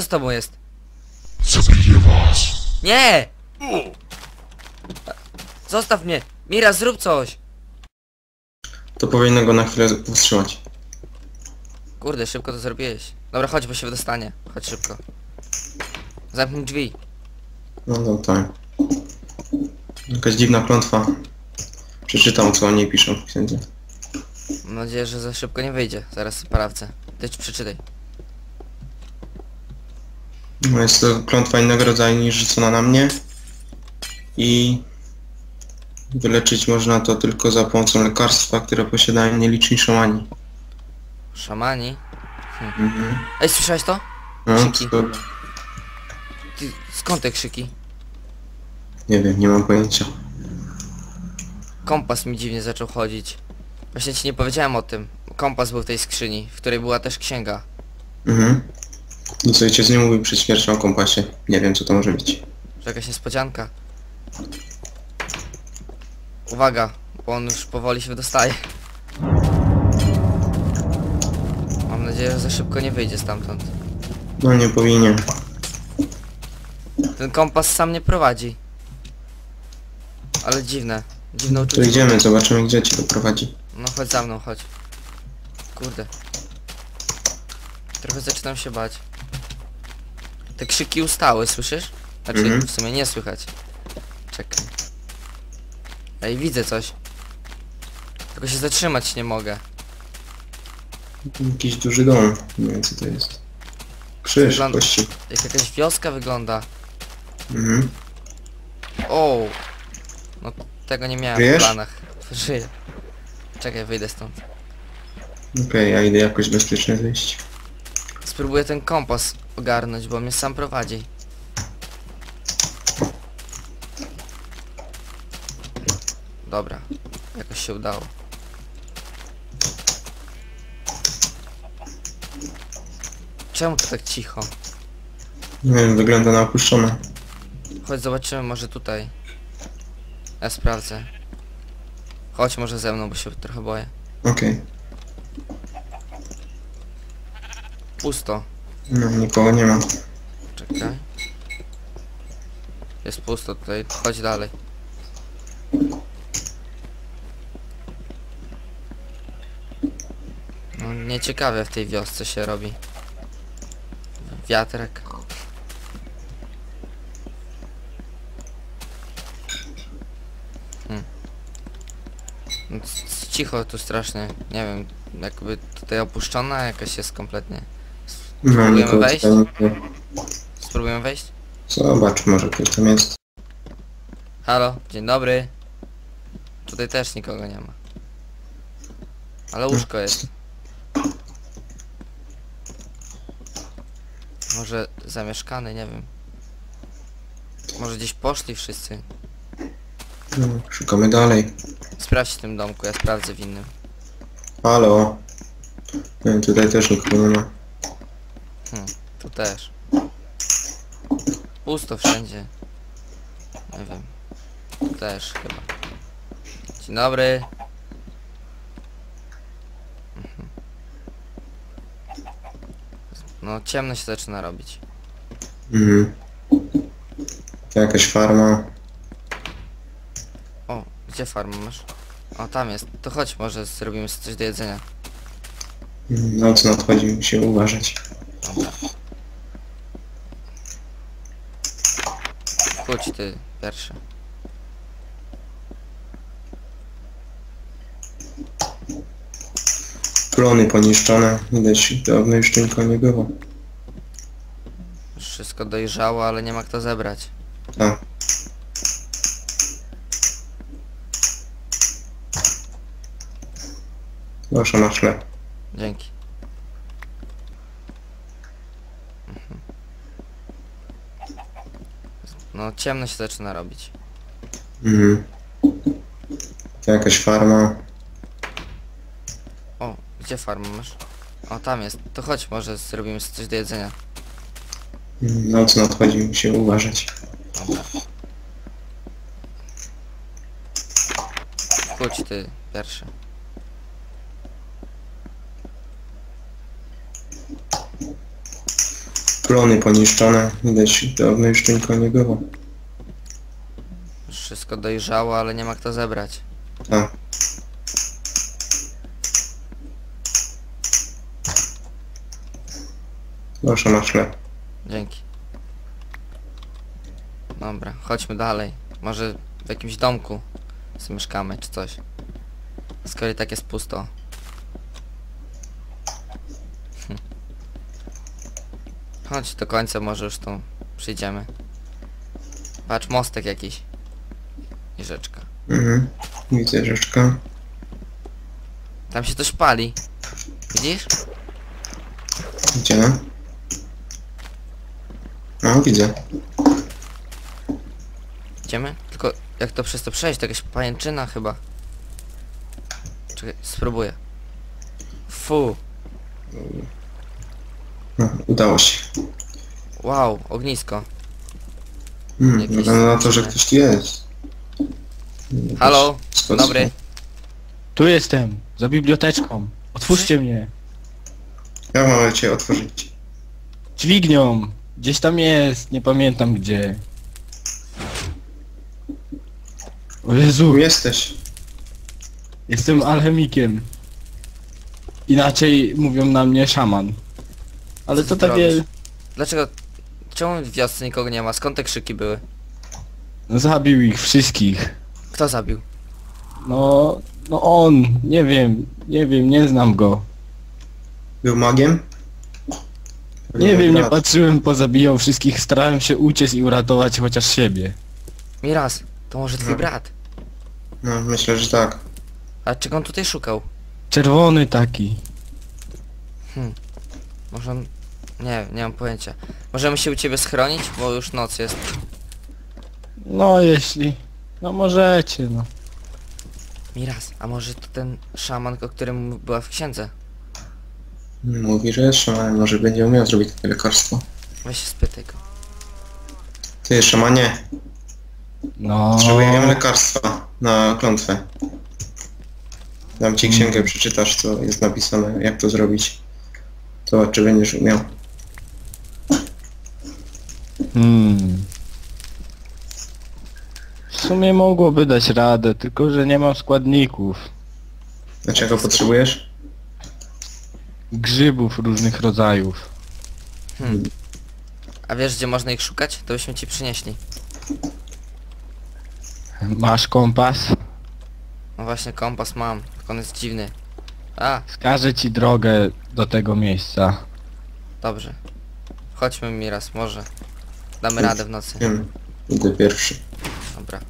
Co z tobą jest? Zabiję was! Nie! Zostaw mnie! Mira, zrób coś! To powinno go na chwilę powstrzymać. Kurde, szybko to zrobiłeś. Dobra, chodź, bo się wydostanie. Chodź szybko. Zamknij drzwi. No to tak. Jakaś dziwna klątwa. Przeczytam co oni piszą w księdze. Mam nadzieję, że za szybko nie wyjdzie. Zaraz sprawdzę. Ty przeczytaj. Jest to klątwa innego rodzaju niż rzucona na mnie. I wyleczyć można to tylko za pomocą lekarstwa, które posiadają nieliczni szamani. Szamani. Mhm. Ej, słyszałeś to? No, Krzyki. to, Ty, skąd te krzyki? nie wiem, nie mam pojęcia. Kompas mi dziwnie zaczął chodzić. Właśnie ci nie powiedziałem o tym. Kompas był w tej skrzyni, w której była też księga. Mhm. Nic ojciec nie mówił przed śmiercią o kompasie. Nie wiem co to może być. Że jakaś niespodzianka. Uwaga, bo on już powoli się wydostaje. Mam nadzieję, że za szybko nie wyjdzie stamtąd. No nie powinien. Ten kompas sam nie prowadzi. Ale dziwne. Dziwne To uczucie. idziemy, zobaczymy gdzie cię to prowadzi. No chodź za mną, chodź. Kurde. Trochę zaczynam się bać. Te krzyki ustały, słyszysz? Znaczy Mhm. w sumie nie słychać. Czekaj. Ej, widzę coś. Tylko się zatrzymać nie mogę. Jakiś duży dom. Nie wiem co to jest. Krzyż, Wygląda- kości. Jak jakaś wioska wygląda. Mhm. O! No tego nie miałem Żyjesz? w planach. Żyję. Czekaj, wyjdę stąd. Okej, ja idę jakoś bezpiecznie wyjść. Spróbuję ten kompas ogarnąć, bo mnie sam prowadzi. Dobra, jakoś się udało. Czemu to tak cicho? Nie wiem, wygląda na opuszczone. Chodź zobaczymy może tutaj. Ja sprawdzę. Chodź może ze mną, bo się trochę boję. Okej. Pusto. No, nikogo nie ma. Czekaj. Jest pusto tutaj, chodź dalej. No nieciekawe w tej wiosce się robi. Wiatrek. Hmm. Cicho tu strasznie. Nie wiem, jakby tutaj opuszczona jakaś jest kompletnie. No, Spróbujemy nikogo wejść? nie. Spróbujemy wejść? Zobacz, może ktoś tam jest. Halo, dzień dobry. Tutaj też nikogo nie ma. Ale łóżko jest. Może zamieszkany, nie wiem. Może gdzieś poszli wszyscy. No, szukamy dalej. Sprawdź w tym domku, ja sprawdzę w innym. Halo. Nie tutaj też nikogo nie ma. Tu też. Pusto wszędzie. Nie wiem. Tu też chyba. Dzień dobry. Mhm. No ciemno się zaczyna robić. Mhm. Jakaś farma. O, gdzie farmę masz? O, tam jest. To chodź, może zrobimy sobie coś do jedzenia. Mhm, Noc nadchodzi, musimy uważać. Dobra. Chodź ty, pierwszy. Plony poniszczone. Widać, dawno już nikogo nie było. Wszystko dojrzało, ale nie ma kto zebrać. Tak. Proszę, masz chleb. Dzięki. No ciemno się zaczyna robić. Mhm. To jakaś farma. O, gdzie farmę masz? O, tam jest. To chodź, może zrobimy sobie coś do jedzenia. Noc nadchodzi, musimy uważać. Dobra. Chodź ty, pierwszy. Plony poniszczone. Widać, dawno już nikogo nie było. Wszystko dojrzało, ale nie ma kto zebrać. Tak. Proszę, masz chleb. Dzięki. Dobra, chodźmy dalej. Może w jakimś domku zamieszkamy czy coś. Skoro i tak jest pusto. Chodź do końca, może już tu przyjdziemy. Patrz, mostek jakiś. I rzeczka. Mhm. Widzę rzeczka. Tam się coś pali. Widzisz? Gdzie? No, widzę. Idziemy? Tylko jak to przez to przejść? To jakaś pajęczyna chyba. Czekaj, spróbuję. Fu, No, udało się. wow, ognisko. Hmm, Jakieś wygląda na to, że ktoś tu jest. Halo, Skąd- dobry. Tu jestem, za biblioteczką. Otwórzcie mnie. Jak mamy cię otworzyć? Dźwignią. Gdzieś tam jest, nie pamiętam gdzie. O Jezu, Tu jesteś. jestem alchemikiem. Inaczej mówią na mnie szaman. Ale Co to ty takie... robisz? Dlaczego... Czemu w wiosce nikogo nie ma? Skąd te krzyki były? No, zabił ich wszystkich. Kto zabił? No, no on, nie wiem, nie wiem, nie znam go. Był magiem? Nie wiem, nie patrzyłem, pozabijał wszystkich, starałem się uciec i uratować chociaż siebie. Miraz, to może twój No. brat. No, myślę, że tak. A czego on tutaj szukał? Czerwony taki. Może on... Nie, nie mam pojęcia. Możemy się u ciebie schronić? Bo już noc jest. No jeśli... No możecie, no. Miraz, a może to ten szaman, o którym była w księdze? Mówi, że jest szamanem, może będzie umiał zrobić takie lekarstwo. Weź się spytaj go. Ty, szamanie, No... potrzebujemy lekarstwa na klątwę. Dam ci księgę, Mm. przeczytasz, co jest napisane, jak to zrobić. To czy będziesz umiał. Hmm. W sumie mogłoby dać radę, tylko że nie mam składników. Dlaczego potrzebujesz? Grzybów różnych rodzajów. Hmm. A wiesz gdzie można ich szukać? To byśmy ci przynieśli. Masz kompas? No właśnie kompas mam, tylko on jest dziwny. A, Wskażę ci drogę do tego miejsca. dobrze. Chodźmy Miraz, może. Damy radę w nocy. Wiem, idę pierwszy. Dobra.